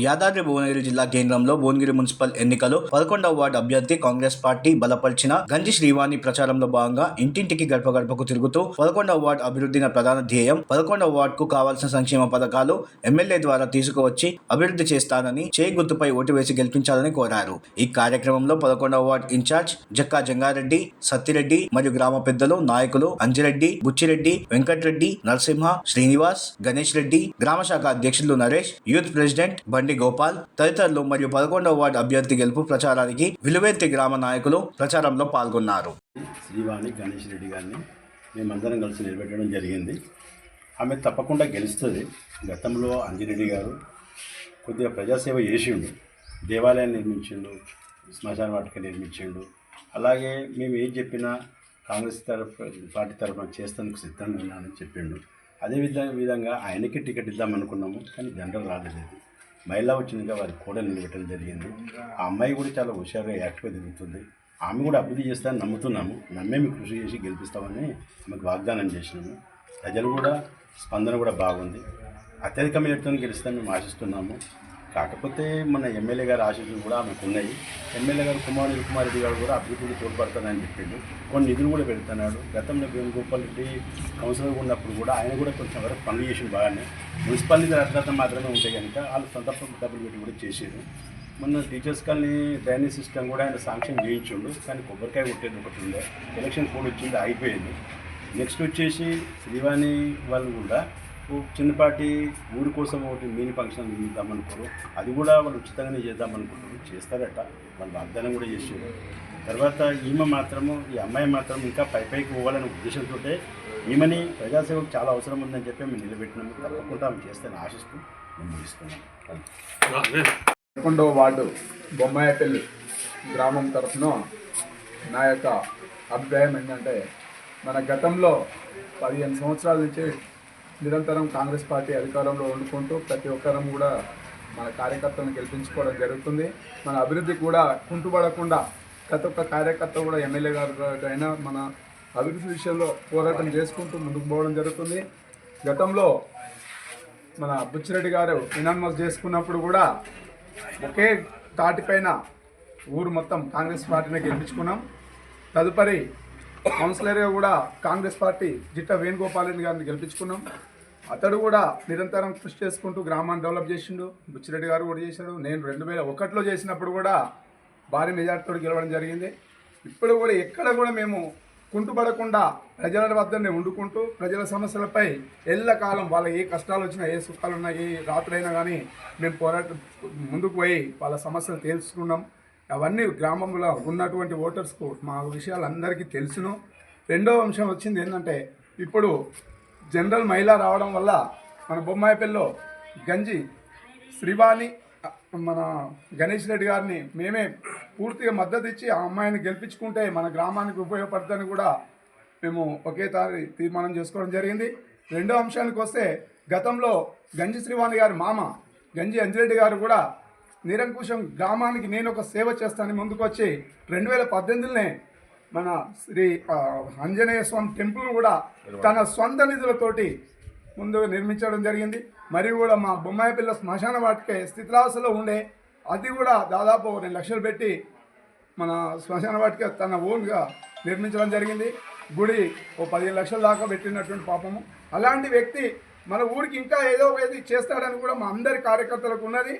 యాదాద్రి భువనగిరి జిల్లా కేంద్రంలో భువనగిరి మున్సిపల్ ఎన్నికలో పదకొండవ వార్డు అభ్యర్థి కాంగ్రెస్ పార్టీ బలపరిచిన గంజి శ్రీవాణి ప్రచారంలో భాగంగా ఇంటింటికి గడప గడపకు తిరుగుతూ పదకొండవ వార్డు అభివృద్ధిన ప్రధాన ధ్యేయం పదకొండవ వార్డుకు కావాల్సిన సంక్షేమ పథకాలు ఎమ్మెల్యే ద్వారా తీసుకువచ్చి అభివృద్ధి చేస్తానని చేయి గుర్తుపై ఓటు వేసి గెలిపించాలని కోరారు. ఈ కార్యక్రమంలో పదకొండవ వార్డు ఇన్ఛార్జ్ జక్కా జంగారెడ్డి సత్తిరెడ్డి మరియు గ్రామ పెద్దలు నాయకులు అంజిరెడ్డి బుచ్చిరెడ్డి వెంకటరెడ్డి నరసింహ శ్రీనివాస్ గణేష్ రెడ్డి గ్రామ శాఖ అధ్యక్షులు నరేష్ యూత్ ప్రెసిడెంట్ బండి గోపాల్ తదితరులు మరియు పదకొండవ వార్డు అభ్యర్థి గెలుపు ప్రచారానికి విలువెత్తి గ్రామ నాయకులు ప్రచారంలో పాల్గొన్నారు. శ్రీవాణి గణేష్ రెడ్డి గారిని మేమందరం కలిసి నిలబెట్టడం జరిగింది. ఆమె తప్పకుండా గెలుస్తుంది. గతంలో అంజిరెడ్డి గారు కొద్దిగా ప్రజాసేవ చేసిండు. దేవాలయాన్ని నిర్మించిండు శ్మశాన వాటిక నిర్మించిండు. అలాగే మేము ఏం చెప్పినా కాంగ్రెస్ తరఫు పార్టీ తరఫున చేస్తానికి సిద్ధంగా ఉన్నానని చెప్పిండు. అదే విధంగా విధంగా ఆయనకి టికెట్ ఇద్దామనుకున్నాము కానీ జనరల్ రాలేదు. మహిళ వచ్చిందిగా వారి కోడలు నిలబెట్టడం జరిగింది. ఆ అమ్మాయి కూడా చాలా హుషారుగా యాక్టివ్గా తిరుగుతుంది. ఆమె కూడా అభివృద్ధి చేస్తానని నమ్ముతున్నాము. నమ్మే మీకు కృషి చేసి గెలిపిస్తామని ఆమెకు వాగ్దానం చేసినాము. ప్రజలు కూడా స్పందన కూడా బాగుంది. అత్యధిక మేరతో గెలుస్తామని మేము ఆశిస్తున్నాము. కాకపోతే మన ఎమ్మెల్యే గారి ఆశీస్సులు కూడా ఆమెకు ఉన్నాయి. ఎమ్మెల్యే గారు కుమార్ కుమార్ రెడ్డి గారు కూడా అభివృద్ధికి తోడ్పడతానని చెప్పిండు. కొన్ని నిధులు కూడా పెడుతున్నాడు. గతంలో వేణుగోపాల్ రెడ్డి కౌన్సిలర్ ఉన్నప్పుడు కూడా ఆయన కూడా కొంచెం వరకు పనులు చేసిండు బాగానే. మున్సిపాలిటీ అర్థత మాత్రమే ఉంటాయి కనుక వాళ్ళు సొంత డబ్బులు పెట్టి కూడా చేసారు మొన్న టీచర్స్ కాలనీ డ్రైనేజ్ సిస్టమ్ కూడా ఆయన శాంక్షన్ చేయించుండు. కానీ కొబ్బరికాయ కొట్టేది ఒకటి ఉండే. ఎలక్షన్ కోడ్ వచ్చింది అయిపోయింది నెక్స్ట్ వచ్చేసి శ్రీవాణి వాళ్ళు కూడా చిన్నపాటి ఊరి కోసం ఒకటి మినీ ఫంక్షన్ ఇద్దామనుకోరు అది కూడా వాళ్ళు ఉచితంగానే చేద్దామనుకుంటారు చేస్తారట. వాళ్ళు వాగ్దానం కూడా చేసారు తర్వాత ఈమె మాత్రము ఈ అమ్మాయి మాత్రం ఇంకా పై పైకి పోవాలనే ఉద్దేశంతో ఈమెని ప్రజాసేవకు చాలా అవసరం ఉందని చెప్పి మేము నిలబెట్టినాము తప్పకుండా ఆమె చేస్తానని ఆశిస్తూ మేము ముగిస్తున్నాం పదకొండవ వార్డు బొమ్మాయపల్లి గ్రామం తరఫున నా యొక్క అభిప్రాయం ఏంటంటే మన గతంలో పదిహేను సంవత్సరాల నుంచి నిరంతరం కాంగ్రెస్ పార్టీ అధికారంలో వండుకుంటూ ప్రతి ఒక్కరం కూడా మన కార్యకర్తలను గెలిపించుకోవడం జరుగుతుంది. మన అభివృద్ధి కూడా కుంటుపడకుండా ప్రతి ఒక్క కార్యకర్త కూడా ఎమ్మెల్యే గారు అయినా మన అభివృద్ధి విషయంలో పోరాటం చేసుకుంటూ ముందుకు పోవడం జరుగుతుంది. గతంలో మన బుచ్చిరెడ్డి గారు ఇనాన్మస్ చేసుకున్నప్పుడు కూడా ఒకే తాటిపైన ఊరు మొత్తం కాంగ్రెస్ పార్టీని గెలిపించుకున్నాం. తదుపరి కౌన్సిలర్గా కూడా కాంగ్రెస్ పార్టీ జిట్ట వేణుగోపాల్ రెడ్డి గారిని గెలిపించుకున్నాం. అతడు కూడా నిరంతరం కృషి చేసుకుంటూ గ్రామాన్ని డెవలప్ చేసిండు. బుచ్చిరెడ్డి గారు కూడా చేశాడు. నేను రెండు వేల ఒకటిలో చేసినప్పుడు కూడా భారీ మెజార్టీతో గెలవడం జరిగింది. ఇప్పుడు కూడా ఎక్కడ కూడా మేము కుంటుపడకుండా ప్రజల వద్దనే వండుకుంటూ ప్రజల సమస్యలపై ఎల్లకాలం వాళ్ళ ఏ కష్టాలు వచ్చినా ఏ సుఖాలు ఉన్నా ఏ రాత్రైనా కానీ మేము పోరాటం ముందుకు పోయి వాళ్ళ సమస్యలు తెలుసుకున్నాం. అవన్నీ గ్రామంలో ఉన్నటువంటి ఓటర్స్కు మా విషయాలు అందరికీ తెలుసును. రెండో అంశం వచ్చింది ఏంటంటే ఇప్పుడు జనరల్ మహిళ రావడం వల్ల మన బొమ్మాయిపల్లిలో గంజి శ్రీవాణి మన గణేష్ రెడ్డి గారిని మేమే పూర్తిగా మద్దతు ఇచ్చి ఆ అమ్మాయిని గెలిపించుకుంటే మన గ్రామానికి ఉపయోగపడుతుందని కూడా మేము ఒకేసారి తీర్మానం చేసుకోవడం జరిగింది. రెండో అంశానికి వస్తే గతంలో గంజి శ్రీవాణి గారి మామ గంజి అంజిరెడ్డి గారు కూడా నిరంకుశం గ్రామానికి నేను ఒక సేవ చేస్తానని ముందుకు వచ్చి రెండు వేల పద్దెనిమిదిలోనే మన శ్రీ ఆంజనేయ స్వామి టెంపుల్ కూడా తన సొంత నిధులతోటి ముందు నిర్మించడం జరిగింది. మరియు కూడా మా బొమ్మాయిపల్లి శ్మశాన వాటికే స్థితిలాసలో ఉండే అది కూడా దాదాపు రెండు లక్షలు పెట్టి మన శ్మశాన వాటిక తన ఓన్గా నిర్మించడం జరిగింది. గుడి ఓ పదిహేను లక్షల దాకా పెట్టినటువంటి పాపము. అలాంటి వ్యక్తి మన ఊరికి ఇంకా ఏదో ఏది చేస్తాడని కూడా మా అందరి కార్యకర్తలకు ఉన్నది.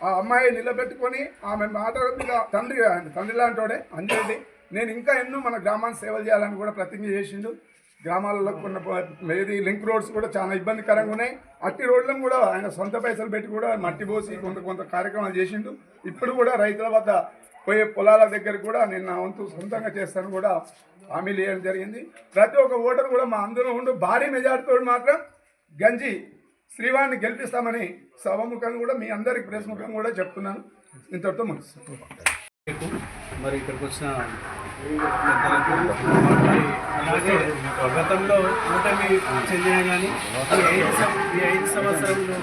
ఆ అమ్మాయి నిలబెట్టుకొని ఆమె మాట మీద తండ్రి తండ్రి లాంటోడే అంజరెడ్డి నేను ఇంకా ఎన్నో మన గ్రామాన్ని సేవలు చేయాలని కూడా ప్రతిజ్ఞ చేసిండు. గ్రామాలలో ఉన్న ఏది లింక్ రోడ్స్ కూడా చాలా ఇబ్బందికరంగా ఉన్నాయి. అట్టి రోడ్లను కూడా ఆయన సొంత పైసలు పెట్టి కూడా మట్టి పోసి కొంత కొంత కార్యక్రమాలు చేసిండు. ఇప్పుడు కూడా రైతుల వద్ద పోయే పొలాల దగ్గర కూడా నేను నా వంతు సొంతంగా చేస్తాను కూడా హామీలు వేయడం జరిగింది. ప్రతి ఒక్క ఓటర్ కూడా మా అందరూ ఉండు. భారీ మెజార్టీతో మాత్రం గంజి శ్రీవాణ్ణి గెలిపిస్తామని సభముఖంగా కూడా మీ అందరికి ప్రెస్ ముఖంగా కూడా చెప్తున్నాను. ఇంతటితో ముగిస్తాను మరి ఇక్కడికి వచ్చిన అలాగే గతంలో కూటమి చెందిన కానీ ఈ ఐదు ఈ ఐదు సంవత్సరంలో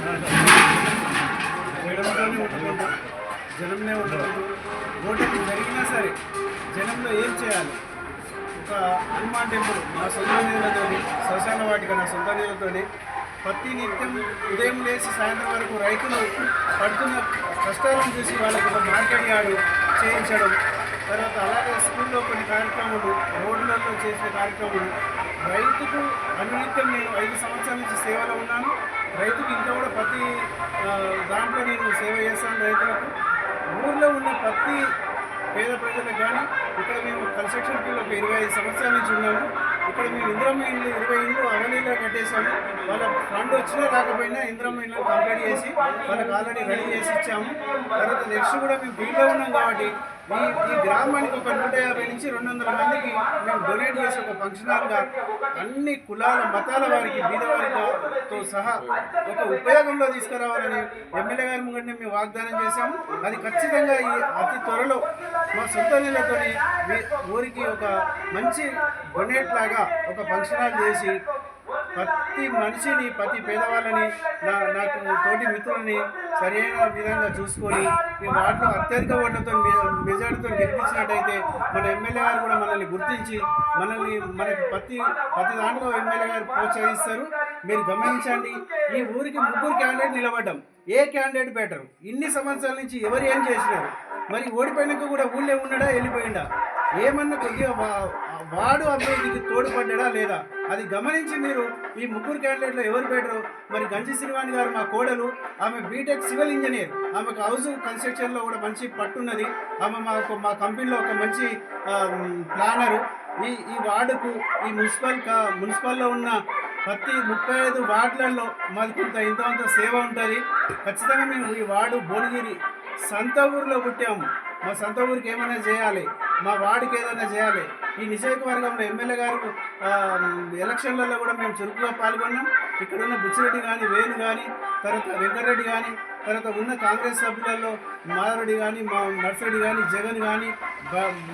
జనంలోనే ఉండకుండా జనంలో ఉండకుండా ఓటమి జరిగినా సరే జనంలో ఏం చేయాలి? ఒక హనుమాన్ టెంపుల్ నా సొంత నిధులతో శ్మశాన వాటిక నా సొంత నిధులతో ప్రతి నిత్యం ఉదయం లేచి సాయంత్రం వరకు రైతులు పడుతున్న కష్టాలను చూసి వాళ్ళకి ఒక మార్కెట్ యార్డు చేయించడం తర్వాత అలాగే స్కూల్లో కొన్ని కార్యక్రమాలు రోడ్లలో చేసే కార్యక్రమాలు. రైతుకు అనునిత్యం నేను ఐదు సంవత్సరాల నుంచి సేవలో ఉన్నాను. రైతుకు ఇంకా కూడా ప్రతి దాంట్లో నేను సేవ చేస్తాను రైతులకు. ఊర్లో ఉన్న ప్రతి పేద ప్రజలకు కానీ ఇక్కడ మేము కన్స్ట్రక్షన్ ఫీల్డ్ ఒక ఇరవై ఐదు సంవత్సరాల నుంచి ఉన్నాము. ఇక్కడ మేము ఇంద్రమ్మ ఇల్లు ఇరవై ఇల్లు అవలీలో కట్టేశాము. వాళ్ళ ఫండ్ వచ్చినా రాకపోయినా ఇంద్రమ్మ ఇల్లు కంప్లీట్ చేసి వాళ్ళకి ఆల్రెడీ రెడీ చేసి ఇచ్చాము. తర్వాత నెక్స్ట్ కూడా మేము ఫీల్డ్లో ఉన్నాం కాబట్టి ఈ ఈ గ్రామానికి ఒక నూట యాభై నుంచి రెండు వందల మందికి మేము డొనేట్ చేసి ఒక ఫంక్షన్ హాల్గా అన్ని కులాల మతాల వారికి బీదవారితో సహా ఒక ఉపయోగంలో తీసుకురావాలని ఎమ్మెల్యే గారి ముంగంటే మేము వాగ్దానం చేశాము. అది ఖచ్చితంగా ఈ అతి త్వరలో మా సొంత నీళ్ళతో ఊరికి ఒక మంచి డొనేట్ లాగా ఒక ఫంక్షన్ హాల్ చేసి ప్రతి మనిషిని ప్రతి పేదవాళ్ళని నా నాకు తోటి మిత్రులని సరైన విధంగా చూసుకొని ఈ వాటిలో అత్యధిక ఓట్లతో మెజార్టీతో గెలిపించినట్టయితే మన ఎమ్మెల్యే గారు కూడా మనల్ని గుర్తించి మనల్ని మన ప్రతి ప్రతి దాంట్లో ఎమ్మెల్యే గారు ప్రోత్సహిస్తారు. మీరు గమనించండి ఈ ఊరికి ముగ్గురు క్యాండిడేట్ నిలబడ్డం. ఏ క్యాండిడేట్ బెటర్ ఇన్ని సంవత్సరాల నుంచి ఎవరు ఏం చేసినారు? మరి ఓడిపోయినాక కూడా ఊళ్ళో ఉన్నాడా వెళ్ళిపోయిందా ఏమన్నా కొద్దిగా వా- వాడు అభివృద్ధికి తోడ్పడ్డా లేదా? అది గమనించి మీరు ఈ ముగ్గురు క్యాండిడేట్లో ఎవరు బెటరు? మరి గంజి శ్రీవాణి గారు మా కోడలు ఆమె బీటెక్ సివిల్ ఇంజనీర్. ఆమెకు హౌస్ కన్స్ట్రక్షన్లో కూడా మంచి పట్టున్నది. ఆమె మాకు మా కంపెనీలో ఒక మంచి ప్లానరు. ఈ ఈ వార్డుకు ఈ మున్సిపల్ మున్సిపల్లో ఉన్న ప్రతి ముప్పై ఐదు వార్డులలో మాది కొంత ఇంతవంత సేవ ఉంటుంది. ఖచ్చితంగా మేము ఈ వార్డు భువనగిరి సంత ఊరిలో పుట్టాము. మా సొంత ఊరికి ఏమైనా చేయాలి? మా వాడికి ఏదైనా చేయాలి. ఈ నియోజకవర్గంలో ఎమ్మెల్యే గారు ఎలక్షన్లలో కూడా మేము చురుకుగా పాల్గొన్నాం. ఇక్కడ ఉన్న బుచ్చిరెడ్డి కానీ వేణు కానీ తర్వాత వెంకటరెడ్డి కానీ తర్వాత ఉన్న కాంగ్రెస్ సభ్యులలో మాధవరెడ్డి కానీ మా నర్సరెడ్డి కానీ జగన్ కానీ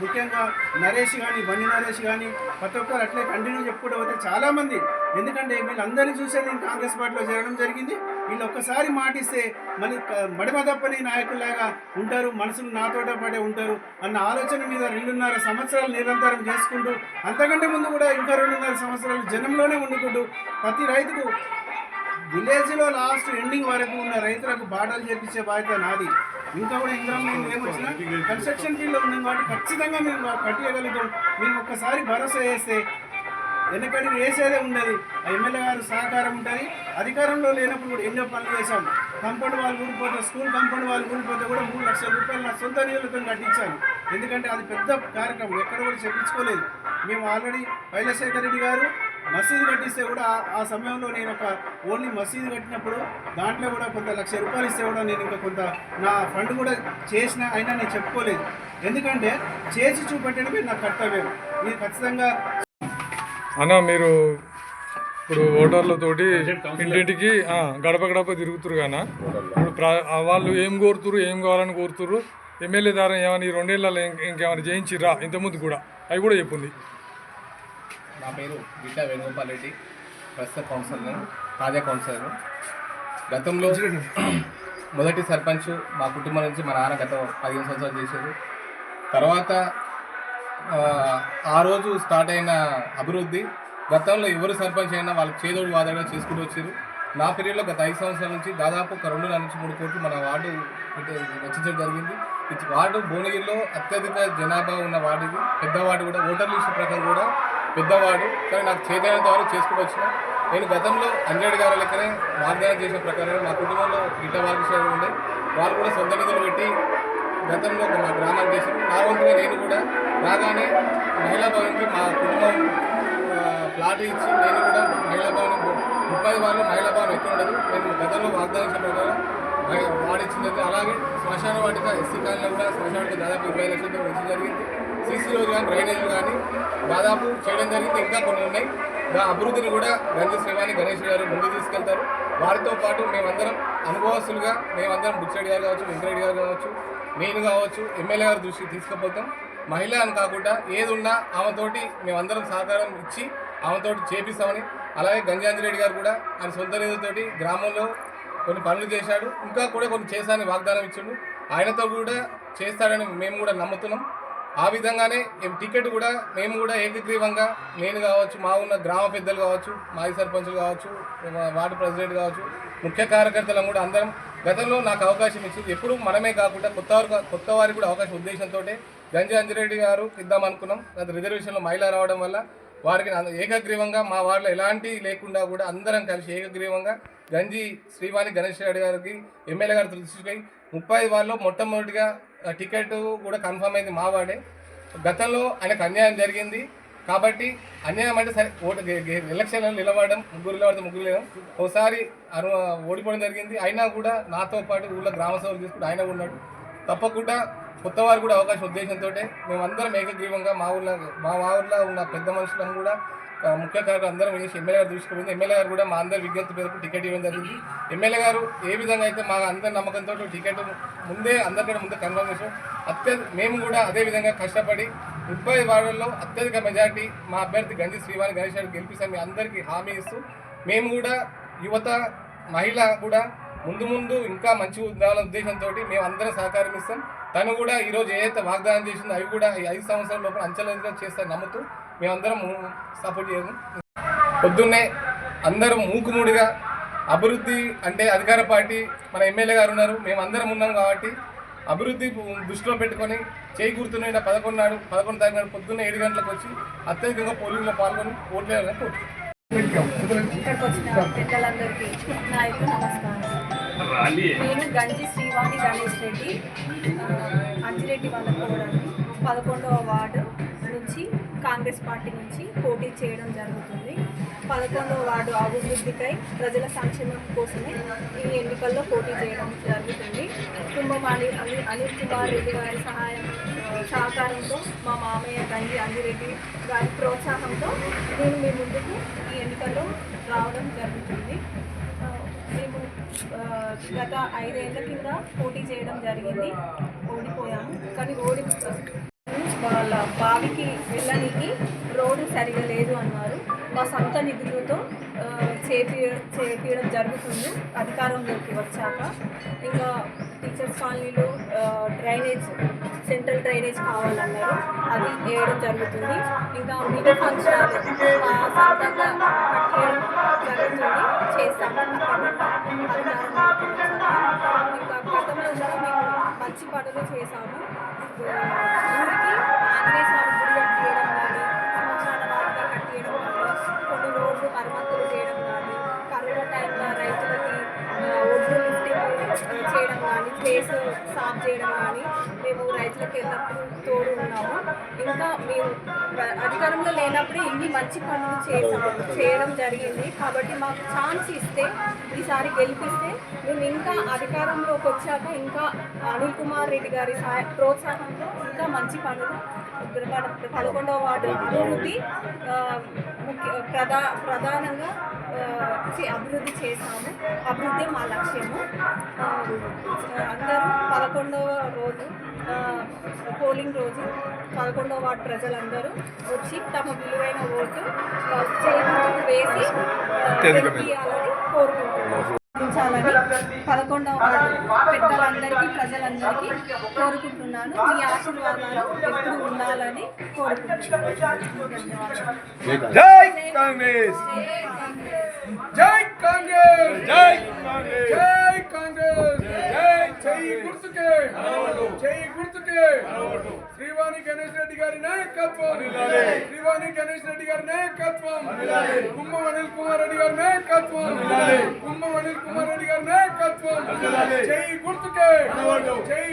ముఖ్యంగా నరేష్ కానీ బండి నరేష్ కానీ ప్రతి ఒక్కరు అట్లే కంటిన్యూ చెప్పుకుంటూ పోతే చాలామంది ఎందుకంటే వీళ్ళందరినీ చూసే నేను కాంగ్రెస్ పార్టీలో చేరడం జరిగింది. వీళ్ళు ఒక్కసారి మాటిస్తే మళ్ళీ మడిమదప్పని మడిమ తప్పని నాయకుల్లాగా ఉంటారు మనసులు నాతోట పడే ఉంటారు అన్న ఆలోచన మీద రెండున్నర సంవత్సరాలు నిరంతరం చేసుకుంటూ అంతకంటే ముందు కూడా ఇంకా రెండున్నర సంవత్సరాలు జనంలోనే ఉండుకుంటూ ప్రతి రైతుకు విలేజ్లో లాస్ట్ ఎండింగ్ వరకు ఉన్న రైతులకు బాటలు చేపించే బాధ్యత నాది. ఇంకా కూడా ఇంద్రం మేము ఏమొచ్చినా కన్స్ట్రక్షన్ ఫీల్డ్లో ఉన్నాం కాబట్టి ఖచ్చితంగా మేము కట్టియగలుగుతాం. మేము ఒక్కసారి భరోసా చేస్తే వెనకడి వేసేదే ఉండదు. ఆ ఎమ్మెల్యే గారు సహకారం ఉంటుంది. అధికారంలో లేనప్పుడు కూడా ఎన్నో పనులు చేశాం కంపౌండ్ వాళ్ళు కూలిపోతే స్కూల్ కంపౌండ్ వాళ్ళు కూలిపోతే కూడా మూడు లక్షల రూపాయలు నా సొంత నిధులతో కట్టించాను ఎందుకంటే అది పెద్ద కార్యక్రమం ఎక్కడ కూడా చెప్పించుకోలేదు. మేము ఆల్రెడీ వైలశేఖర్ రెడ్డి గారు మసీదు కట్టిస్తే కూడా ఆ- ఆ సమయంలో నేను ఒక ఓన్లీ మసీదు కట్టినప్పుడు దాంట్లో కూడా కొంత లక్ష రూపాయలు ఇస్తే కూడా నేను ఇంకా కొంత నా ఫండ్ కూడా చేసిన అయినా నేను చెప్పుకోలేదు. ఎందుకంటే చేసి చూపెట్టడమే నా కర్తవ్యం. ఇది ఖచ్చితంగా అన్న మీరు ఇప్పుడు ఓటర్లతోటి ఇంటింటికి ఆ, గడప గడప తిరుగుతురు కానా ఇప్పుడు వాళ్ళు ఏం కోరుతురు ఏం కావాలని కోరుతురు ఎమ్మెల్యే ద్వారా ఏమైనా ఈ రెండేళ్ళలో ఇంక- ఇంకేమైనా చేయించిర్రా ఇంతకుముందు కూడా? అవి కూడా చెప్పుంది నా పేరు బిడ్డ వేణుగోపాల్ రెడ్డి ప్రస్తుత కౌన్సిలర్ తాజా కౌన్సిలర్. గతంలో మొదటి సర్పంచ్ మా కుటుంబం నుంచి మా నాన్న గత పదిహేను సంవత్సరాలు చేశారు. తర్వాత ఆ, రోజు స్టార్ట్ అయిన అభివృద్ధి గతంలో ఎవరు సర్పంచ్ అయినా వాళ్ళకి చేదోడు వాదోడుగా చేసుకుంటూ వచ్చారు. నా పీరియడ్లో గత ఐదు సంవత్సరాల నుంచి దాదాపు ఒక రెండున్నర నుంచి మూడు కోట్లు మన వార్డు రచించడం జరిగింది. ఇది వార్డు భువనగిరిలో అత్యధిక జనాభా ఉన్న వార్డు ఇది. పెద్ద వార్డు కూడా ఓటర్ లిస్ట్ ప్రకారం కూడా పెద్దవాడు కానీ నాకు చేతైనంత వరకు చేసుకుంటూ వచ్చిన. నేను గతంలో అంజేడ్ గారి లెక్కనే వాగ్దానం చేసిన ప్రకారం మా కుటుంబంలో ఇట్ట వాళ్ళు ఉండే. వాళ్ళు కూడా సొంత నిధులు పెట్టి గతంలో మా గ్రామానికి చేశారు. నా వంతుగా నేను కూడా రాగానే మహిళా భవన్కి మా కుటుంబం ప్లాట్ ఇచ్చి నేను కూడా మహిళా భవన్ ముప్పై వాళ్ళు మహిళా భవన్ ఎక్కువ ఉండదు. నేను గతంలో వాగ్దానం చేసిన ప్రకారం మహి- అలాగే శ్మశాన వాటిక ఎస్సీ కాలనీ కూడా శ్మశాన వాటిక దాదాపు ఇరవై లక్షలతో వచ్చి జరిగింది. సీసీ రోజు కానీ డ్రైనేజ్లు కానీ దాదాపు చేయడం జరిగింది. ఇంకా కొన్ని ఉన్నాయి. దా అభివృద్ధిని కూడా గంజి శ్రీవాణి గణేష్ గారు ముందు తీసుకెళ్తారు. వారితో పాటు మేమందరం అనుభవస్తులుగా మేమందరం బుచ్చడి గారు కావచ్చు వెంకరెడ్డి గారు కావచ్చు నేను కావచ్చు ఎమ్మెల్యే గారి దృష్టికి తీసుకుపోతాం. మహిళ అని కాకుండా ఏది ఉన్నా ఆమెతోటి మేమందరం సహకారం ఇచ్చి ఆమెతోటి చేపిస్తామని అలాగే గంజాంజిరెడ్డి గారు కూడా ఆయన సొంత నిధులతోటి గ్రామంలో కొన్ని పనులు చేశాడు. ఇంకా కూడా కొన్ని చేశానని వాగ్దానం ఇచ్చిండు. ఆయనతో కూడా చేస్తాడని మేము కూడా నమ్ముతున్నాం. ఆ విధంగానే మేము టికెట్ కూడా మేము కూడా ఏకగ్రీవంగా నేను కావచ్చు మా ఉన్న గ్రామ పెద్దలు కావచ్చు మాజీ సర్పంచులు కావచ్చు వార్డు ప్రెసిడెంట్ కావచ్చు ముఖ్య కార్యకర్తలం కూడా అందరం గతంలో నాకు అవకాశం ఇచ్చింది. ఎప్పుడు మనమే కాకుండా కొత్త వారు కొత్త వారికి కూడా అవకాశం ఉద్దేశంతో గంజి అంజిరెడ్డి గారు ఇద్దాం అనుకున్నాం. గత రిజర్వేషన్లో మహిళ రావడం వల్ల వారికి ఏకగ్రీవంగా మా వార్డులో ఎలాంటి లేకుండా కూడా అందరం కలిసి ఏకగ్రీవంగా గంజి శ్రీవాణి గణేష్ రెడ్డి గారికి ఎమ్మెల్యే గారు దృష్టికి ముప్పై ఐదు మొట్టమొదటిగా టికెట్ కూడా కన్ఫర్మ్ అయింది మా గతంలో ఆయనకు అన్యాయం జరిగింది. కాబట్టి అన్యాయం అంటే సరే ఓటు గె- ఎలక్షన్లో నిలబడడం ముగ్గురు నిలబడితే ముగ్గురు లేవడం ఒకసారి అను ఓడిపోవడం జరిగింది. అయినా కూడా నాతో పాటు ఊళ్ళో గ్రామ సభలు తీసుకుంటూ ఆయన ఉన్నాడు. తప్పకుండా కొత్త వారు కూడా అవకాశం ఉద్దేశంతో మేమందరం ఏకగ్రీవంగా మా ఊళ్ళో మా ఊళ్ళో ఉన్న పెద్ద మనుషులను కూడా ముఖ్య కార్యకర్తలు అందరం వేసి ఎమ్మెల్యే గారు తీసుకుపోయింది ఎమ్మెల్యే గారు కూడా మా అందరి విజ్ఞప్తి మేరకు టికెట్ ఇవ్వడం జరిగింది. ఎమ్మెల్యే గారు ఏ విధంగా అయితే మా అందరి నమ్మకంతో టికెట్ ముందే అందరికంటే ముందే కన్ఫర్మ్ చేసాం అత్యంత మేము కూడా అదే విధంగా కష్టపడి ముప్పై వార్డుల్లో అత్యధిక మెజార్టీ మా అభ్యర్థి గంజి శ్రీవాణి గణేష్ గారు గెలిపిస్తాం మీ అందరికీ హామీ ఇస్తూ మేము కూడా యువత మహిళ కూడా ముందు ముందు ఇంకా మంచి ఉండాలనే ఉద్దేశంతో మేము అందరం సహకారం ఇస్తాం. తను కూడా ఈరోజు ఏదైతే వాగ్దానం చేసిందో అవి కూడా ఈ ఐదు సంవత్సరాల లోపల అంచెలంచెలుగా చేస్తా నమ్ముతూ మేమందరం సపోర్ట్ చేయడం పొద్దున్నే అందరం మూకుముడిగా అభివృద్ధి అంటే అధికార పార్టీ మన ఎమ్మెల్యే గారు ఉన్నారు. మేమందరం ఉన్నాం కాబట్టి అభివృద్ధి దృష్టిలో పెట్టుకొని చేయి గుర్తున్న పదకొండు నాడు పదకొండు తారీఖు నాడు పొద్దున్న ఏడు గంటలకు వచ్చి అత్యధికంగా పోలింగ్లో పాల్గొని ఓట్లు వేయాలని నేను గంజి శ్రీవాణి గణేష్ రెడ్డి అంజిరెడ్డి వాళ్ళ పదకొండవ వార్డు కాంగ్రెస్ పార్టీ నుంచి పోటీ చేయడం జరుగుతుంది. పదకొండవ వార్డు అభివృద్ధికై ప్రజల సంక్షేమం కోసమే ఈ ఎన్నికల్లో పోటీ చేయడం జరుగుతుంది. కుంభమాణి అని అనిల్ కుమార్ రెడ్డి గారి సహాయం సహకారంతో మా మామయ్య తండ్రి అంజిరెడ్డి గారి ప్రోత్సాహంతో నేను మీ ముందుకు ఈ ఎన్నికల్లో రావడం జరుగుతుంది. మేము గత ఐదేళ్ళ కింద పోటీ చేయడం జరిగింది. ఓడిపోయాము. కానీ ఓడి వాళ్ళ బావికి సరిగా లేదు అన్నారు. మా సొంత నిధులతో చేపీ చేపి చేపించడం జరుగుతుంది. అధికారంలోకి వచ్చాక ఇంకా టీచర్స్ కాలనీలో డ్రైనేజ్ సెంట్రల్ డ్రైనేజ్ కావాలన్నారు. అది వేయడం జరుగుతుంది. ఇంకా మినీ ఫంక్షన్ సొంతంగా కట్టేయడం జరుగుతుంది. చేస్తాము ఇంకా గతంలో కూడా మేము మంచి పనులు చేశాము. ఊరికి ఆంజనేయ ప్లేస్ సాఫ్ చేయడం కానీ మేము రైతులకు ఎల్లప్పుడూ తోడు ఉన్నాము. ఇంకా మేము అధికారంలో లేనప్పుడే ఇన్ని మంచి పనులు చేసాము చేయడం జరిగింది. కాబట్టి మాకు ఛాన్స్ ఇస్తే ఈసారి గెలిపిస్తే మేము ఇంకా అధికారంలోకి వచ్చాక ఇంకా అనిల్ కుమార్ రెడ్డి గారి సహాయ ప్రోత్సాహంతో ఇంకా మంచి పనులు పద- పదకొండవ వార్డు అభివృద్ధి ముఖ్య ప్రధా ప్రధానంగా అభివృద్ధి చేశాము. అభివృద్ధి మా లక్ష్యము. అందరూ పదకొండవ రోజు పోలింగ్ రోజు పదకొండవ వార్డు ప్రజలందరూ వచ్చి తమ విలువైన ఓటు చేతులకు వేసి ఆ, ఉంచాలని పదకొండవ వార్డు పెద్దలందరికీ ప్రజలందరికీ కోరుకుంటున్నాను. మీ ఆశీర్వాదాలు ఎప్పుడు ఉండాలని కోరుకుంటున్నాను. ధన్యవాదాలు జై కాంగ్రెస్! జై కాంగ్రెస్! జై కాంగ్రెస్! జై కాంగ్రెస్! జై జై గుర్తుకే జై గుర్తుకే! శ్రీవాణి గణేష్ రెడ్డి గారి నాయకత్వం శ్రీవాణి గణేష్ రెడ్డి గారి నాయకత్వం కుమ్మం అనిల్ కుమార్ రెడ్డి గారి నాయకత్వం కుమ్మం అనిల్ కుమార్ రెడ్డి గారి నాయకత్వం జై గుర్తుకే జై